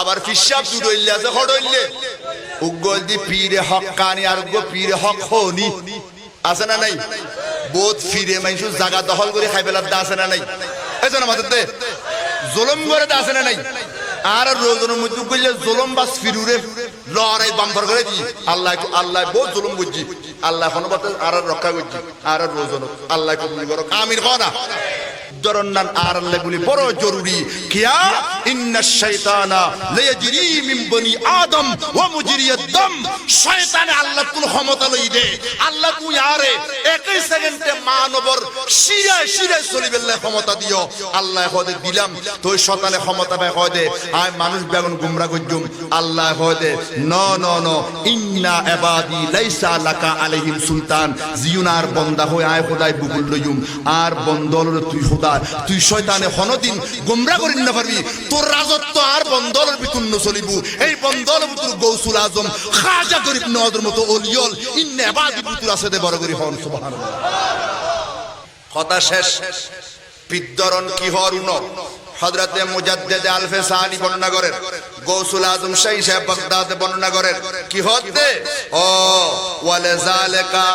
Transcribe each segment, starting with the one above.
আবার ফিসাব দুডইলে আছে হড়ইলে উগল দি পীরে হক কানি আর উগ্র পীরে হক হনি। আছে না নাই? বোধ ফিরে মাইসু জায়গা দখল করে খাই পেলার আছে না নাই? এই জন্য দে জলম করে দা আছে না নাই? আর রোজনের মধ্যে কইলে জলম বাস ফিরুরে, লড়াই বাম্পার করে দি। আল্লাহ আল্লাহ বহুত জুলুম বুঝছি আল্লাহ এখন আর রক্ষা করছি আর রোজন আল্লাহ কবুল করো। আমির হনা দরন্নান আর আল্লাহ বলি বড় জরুরি। কিয়া আল্লাহ দে। মানুষ বেগুন গুমরা গজ্জুম আল্লাহ হদে ন ন ন লাকা সুলতান। জিউনার বন্দা হই আয় খোদাই বুকুল লইম আর বন্দল তুই খোদা। তুই শয়তানে হনদিন গুমরা করিন না পারবি। তোর রাজত্ব আর বন্দলের ভিতর চলিবু এই বন্দল ভিতর গৌসুল আজম, খাজা গরিব নওয়াজের মতো অলিয়ল, ইন্না ভিতর আছে দে বড় করি হন, সুবহানাল্লাহ। কথা শেষ। বিদ্যরণ কি হর উন হযরতে মুজাদ্দিদ আলফে সানি বর্ণনা করেন গৌসুল আজম শাহী সাহেব বাগদাদ বর্ণনা করেন কি হতে ও জালিকা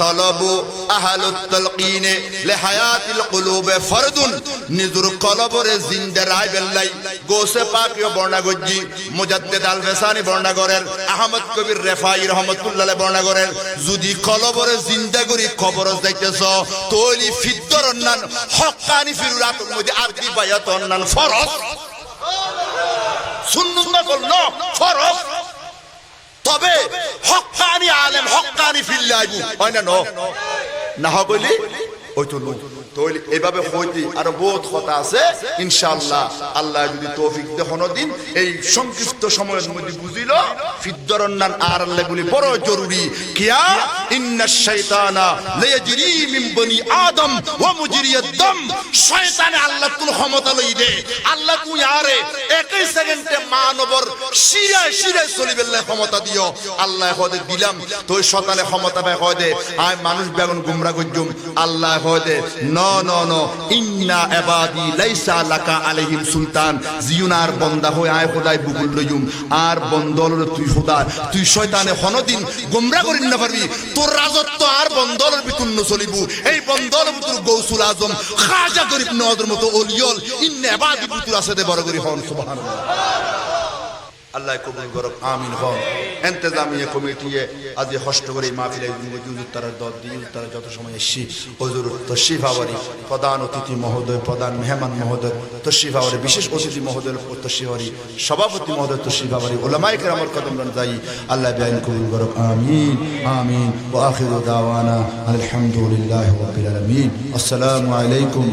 তলবু আহলুত তালকিন লিহায়াতিল কুলুব ফরদুন। নিজুর কলবরে জিন্দা রাই বেল্লাই গোসে পাক বর্ণনা গজ্জি মুজাদ্দিদ আলফে সানি বর্ণনা করেন আহমদ কবির রেফাই রহমাতুল্লাহ বর্ণনা করেন যদি কলবরে জিন্দা করি কবর যাইতেছ তৈলি ফিদ্দর অন্যান হকানি ফিরুরাত মধ্যে আর কি বায়াত অন্যান ফরজ সুন্নুত না করল ফরজ তবে হকানি হকানি ফিরলে আইবু হয় না ন? না কইলি ওই তো নো। এভাবে হইতে কথা আছে। আল্লাহ যদি তৌফিক দিন এই সংক্ষিপ্ত সময়ের মধ্যে বুঝিল ফিদ্দরন্নান আর বড় জরুরি। কিয়া? আদম শয়তানে আল্লাহ ক্ষমতা লই দে। আল্লাহ তুই আরে, একই সেকেন্ডে মানবর ক্ষমতা দিও। আল্লাহ হদে দিলাম শতানে ক্ষমতা আয়, মানুষ বেগুন গুমরা আল্লাহ হদে ন ন ন ইন্না ইবাদি লাইসা লাকা আলাইহিম সুলতান। জিউনার বন্দা হই আয় খোদাই বুকুল লইম আর বন্দল তুই খোদা। তুই শয়তানে হনদিন গুমরা করিন না পারবি। তোর রাজত্ব আর বন্দলের ভিতর চলিবু। এই বন্দলের ভিতর গৌসুল আজম, খাজা গরিব নওয়াজের মতো অলিয়ল। ইন্না ইবাদি ভিতর আছে বড় করি হন, সুবহানাল্লাহ। আল্লাহ কবুল করক, আমিন হন কমিটিয়ে করে মাহফিলে দিয়ে যত সময় এসছি, হজুর আওয়ারি প্রধান অতিথি মহোদয়, প্রধান মেহমান মহোদয় আওয়ারি, বিশেষ অতিথি মহোদয় সভাপতি মহোদয়, তশরিফ আওয়ারি ওলামাই কেরামর কদম রন যাই আল্লাহ বেআইন কবুল করক, আমিন আমিন দাওয়ানা আসসালামু আলাইকুম